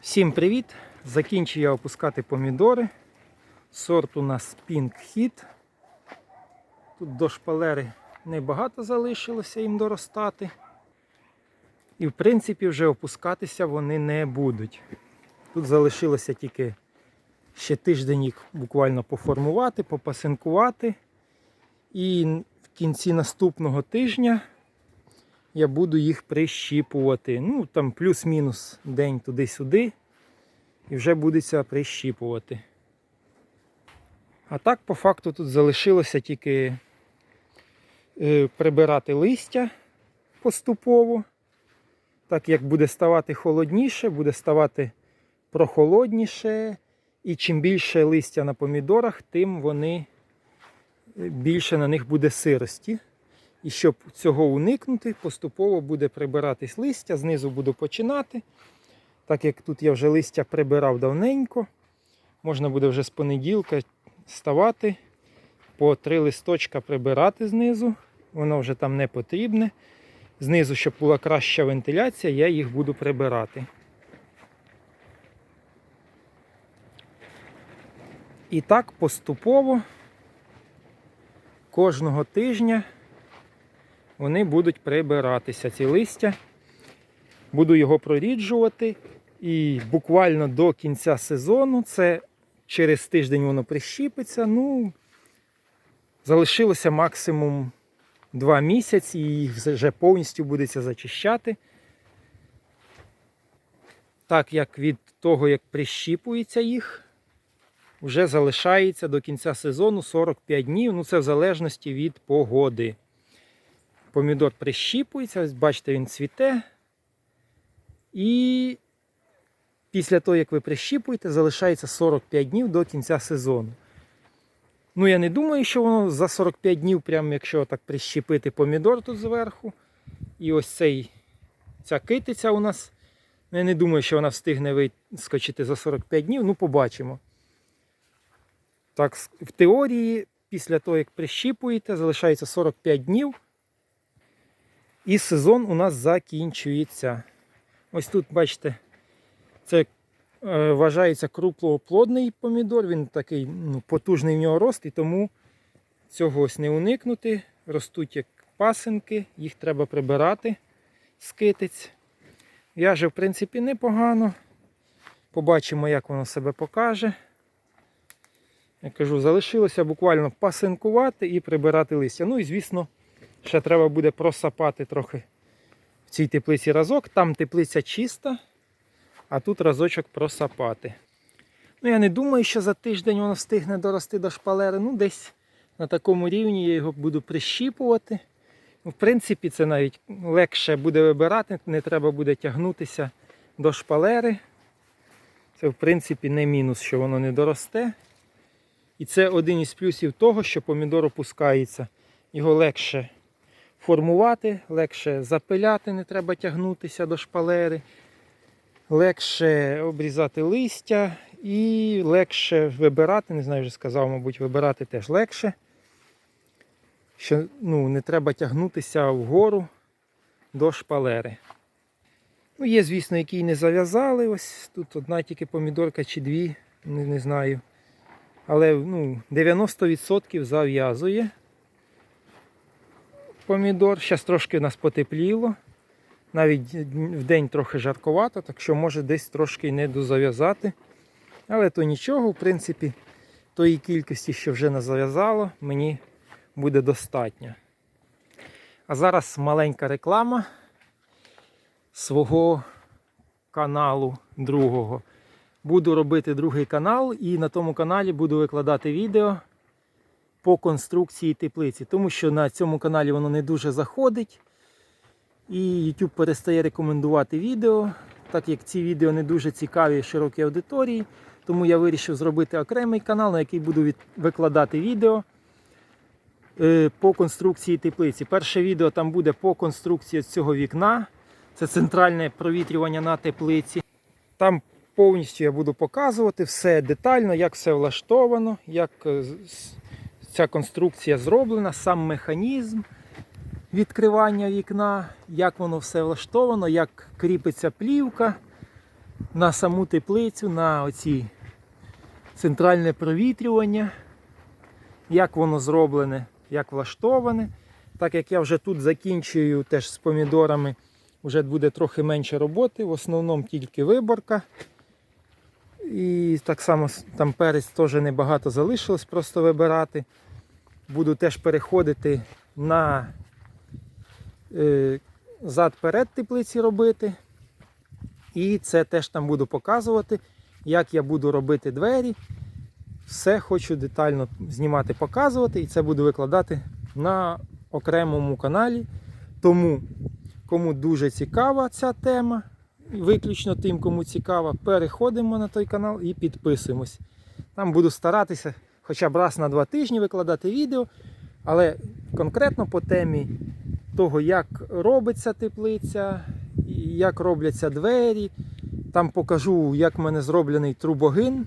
Всім привіт! Закінчив я опускати помідори. Сорт у нас Pink Hit. Тут до шпалери небагато залишилося їм доростати. І в принципі вже опускатися вони не будуть. Тут залишилося тільки ще тиждень їх буквально поформувати, попасинкувати. І в кінці наступного тижня я буду їх прищіпувати. Ну, там плюс-мінус день туди-сюди. І вже будеться прищіпувати. А так, по факту, тут залишилося тільки е, прибирати листя поступово. Так як буде ставати холодніше, буде ставати прохолодніше. І чим більше листя на помідорах, тим вони е, більше на них буде сирості. І щоб цього уникнути, поступово буде прибиратись листя, знизу буду починати. Так як тут я вже листя прибирав давненько, можна буде вже з понеділка ставати, по три листочка прибирати знизу, воно вже там не потрібне. Знизу, щоб була краща вентиляція, я їх буду прибирати. І так поступово кожного тижня вони будуть прибиратися, ці листя. Буду його проріджувати. І буквально до кінця сезону, це через тиждень воно прищіпиться. Ну, залишилося максимум 2 місяці і їх вже повністю будеться зачищати. Так як від того, як прищіпується їх, вже залишається до кінця сезону 45 днів. Ну, це в залежності від погоди. Помідор прищіпується, ось бачите, він цвіте. І після того, як ви прищіпуєте, залишається 45 днів до кінця сезону. Ну, я не думаю, що воно за 45 днів, прямо якщо так прищепити помідор тут зверху. І ось цей, ця китиця у нас. ну, Я не думаю, що вона встигне вискочити за 45 днів. Ну, побачимо. Так, в теорії, після того, як прищіпуєте, залишається 45 днів. І сезон у нас закінчується. Ось тут, бачите, це е, вважається круплоплодний помідор, він такий ну, потужний в нього рост, і тому цього ось не уникнути. Ростуть як пасинки, їх треба прибирати з китиць. В'яже, в принципі, непогано. Побачимо, як воно себе покаже. Я кажу, залишилося буквально пасинкувати і прибирати листя. Ну і, звісно, ще треба буде просапати трохи в цій теплиці разок. Там теплиця чиста, а тут разочок просапати. Ну, я не думаю, що за тиждень воно встигне дорости до шпалери. Ну, десь на такому рівні я його буду прищіпувати. Ну, В принципі, це навіть легше буде вибирати, не треба буде тягнутися до шпалери. Це, в принципі, не мінус, що воно не доросте. І це один із плюсів того, що помідор опускається. Його легше формувати, легше запиляти, не треба тягнутися до шпалери, легше обрізати листя і легше вибирати, не знаю, вже сказав, мабуть, вибирати теж легше. Що ну, не треба тягнутися вгору до шпалери. Ну, Є, звісно, які не зав'язали. Ось тут одна тільки помідорка чи дві, не, не знаю. Але ну, 90% зав'язує помідор. Зараз трошки у нас потепліло. Навіть в день трохи жарковато, так що може десь трошки не дозав'язати. Але то нічого, в принципі, тої кількості, що вже не зав'язало, мені буде достатньо. А зараз маленька реклама свого каналу другого. Буду робити другий канал і на тому каналі буду викладати відео по конструкції теплиці, тому що на цьому каналі воно не дуже заходить. І YouTube перестає рекомендувати відео, так як ці відео не дуже цікаві широкій аудиторії. Тому я вирішив зробити окремий канал, на який буду від... викладати відео е, по конструкції теплиці. Перше відео там буде по конструкції цього вікна. Це центральне провітрювання на теплиці. Там повністю я буду показувати все детально, як все влаштовано, як е, ця конструкція зроблена, сам механізм відкривання вікна, як воно все влаштовано, як кріпиться плівка. на саму теплицю, на оці центральне провітрювання, як воно зроблене, як влаштоване. Так як я вже тут закінчую теж з помідорами, вже буде трохи менше роботи, в основному тільки виборка. І так само там перець теж небагато залишилось просто вибирати. Буду теж переходити на е, зад-перед теплиці робити. І це теж там буду показувати, як я буду робити двері. Все хочу детально знімати, показувати, і це буду викладати на окремому каналі. Тому, кому дуже цікава ця тема, виключно тим, кому цікава, переходимо на той канал і підписуємось. Там буду старатися хоча б раз на два тижні викладати відео, але конкретно по темі того, як робиться теплиця, як робляться двері. Там покажу, як в мене зроблений трубогин.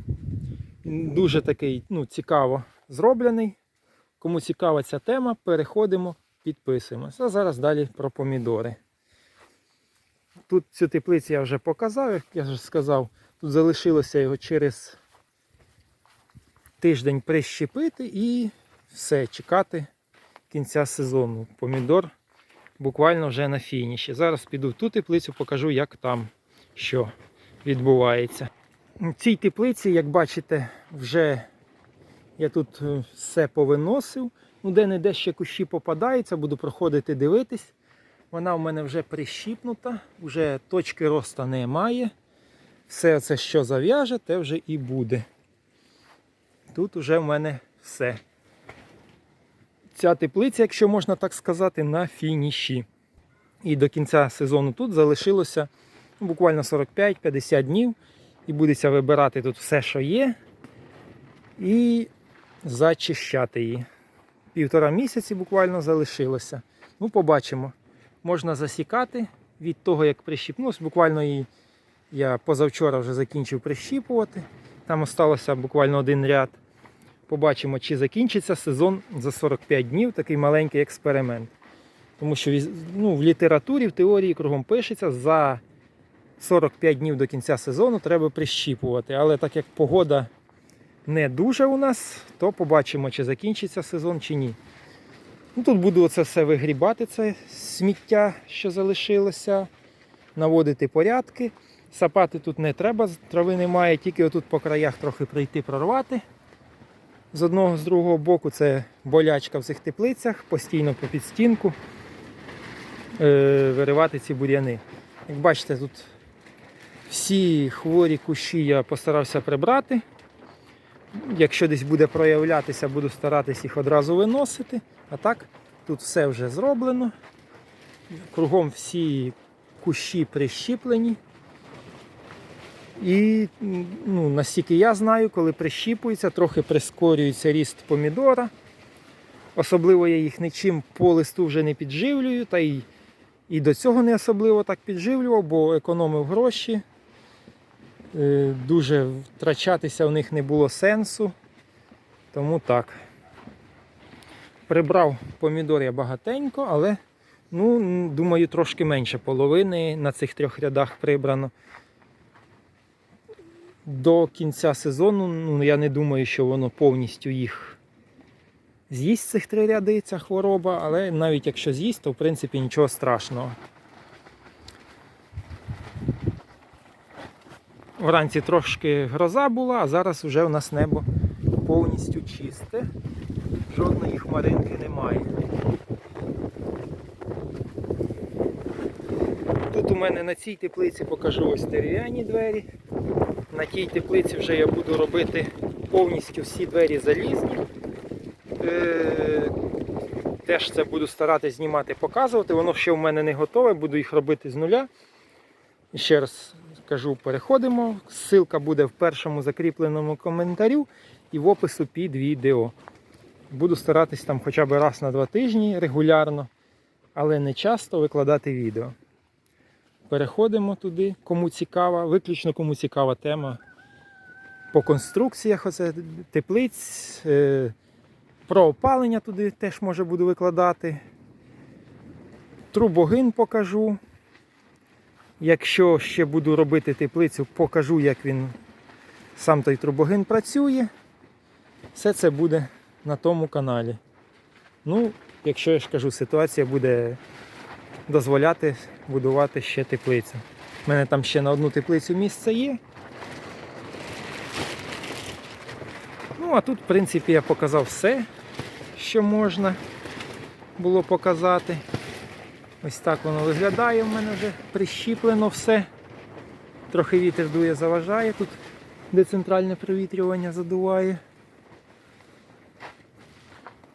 Дуже такий ну, цікаво зроблений. Кому цікава ця тема, переходимо, підписуємося. А зараз далі про помідори. Тут цю теплицю я вже показав, як я вже сказав, тут залишилося його через тиждень прищепити і все, чекати кінця сезону. Помідор буквально вже на фініші. Зараз піду в ту теплицю, покажу, як там що відбувається. В цій теплиці, як бачите, вже я тут е, все повиносив. Ну, де-не-де ще кущі попадаються, буду проходити дивитись. Вона в мене вже прищіпнута, вже точки росту немає. Все це, що зав'яже, те вже і буде. Тут вже в мене все. Ця теплиця, якщо можна так сказати, на фініші. І до кінця сезону тут залишилося ну, буквально 45-50 днів. І будеться вибирати тут все, що є, і зачищати її. Півтора місяці буквально залишилося. Ну, побачимо. Можна засікати від того, як прищіпнусь. Буквально її я позавчора вже закінчив прищіпувати. Там осталося буквально один ряд. Побачимо, чи закінчиться сезон за 45 днів, такий маленький експеримент. Тому що ну, в літературі, в теорії кругом пишеться, за 45 днів до кінця сезону треба прищіпувати. Але так як погода не дуже у нас, то побачимо, чи закінчиться сезон, чи ні. Ну, тут буду оце все вигрібати, це сміття, що залишилося, наводити порядки. Сапати тут не треба, трави немає, тільки отут по краях трохи прийти прорвати. З одного, з другого боку це болячка в цих теплицях, постійно по підстінку е, виривати ці бур'яни. Як бачите, тут всі хворі кущі я постарався прибрати. Якщо десь буде проявлятися, буду старатися їх одразу виносити. А так, тут все вже зроблено. Кругом всі кущі прищіплені. І ну, наскільки я знаю, коли прищіпується, трохи прискорюється ріст помідора. Особливо я їх нічим по листу вже не підживлюю, та й і до цього не особливо так підживлював, бо економив гроші. Е, Дуже втрачатися в них не було сенсу. Тому так. Прибрав помідор я багатенько, але ну, думаю, трошки менше половини на цих трьох рядах прибрано. До кінця сезону ну, я не думаю, що воно повністю їх з'їсть цих три ряди, ця хвороба, але навіть якщо з'їсть, то в принципі нічого страшного. Вранці трошки гроза була, а зараз вже у нас небо повністю чисте. Жодної хмаринки немає. Тут у мене на цій теплиці покажу ось дерев'яні двері. На тій теплиці вже я буду робити повністю всі двері залізні. Е, Теж це буду старатися знімати, показувати. Воно ще в мене не готове, буду їх робити з нуля. Ще раз кажу, переходимо. Ссылка буде в першому закріпленому коментарю і в опису під відео. Буду старатись там хоча б раз на два тижні регулярно, але не часто викладати відео. Переходимо туди, кому цікава, виключно кому цікава тема по конструкціях оце теплиць. е, Про опалення туди теж може буду викладати. Трубогин покажу. Якщо ще буду робити теплицю, покажу, як він сам той трубогин працює. Все це буде на тому каналі. Ну, якщо я ж кажу, ситуація буде дозволяти будувати ще теплицю. У мене там ще на одну теплицю місце є. Ну, а тут, в принципі, я показав все, що можна було показати. Ось так воно виглядає. У мене вже прищіплено все. Трохи вітер дує, заважає тут, де центральне провітрювання задуває.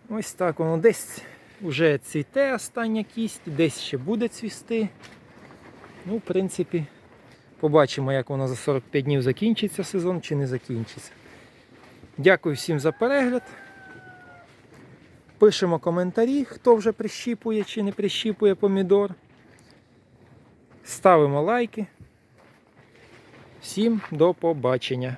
Ось так воно десь вже цвіте остання кість, десь ще буде цвісти. Ну, в принципі, побачимо, як воно за 45 днів закінчиться сезон чи не закінчиться. Дякую всім за перегляд. Пишемо коментарі, хто вже прищіпує чи не прищіпує помідор. Ставимо лайки. Всім до побачення.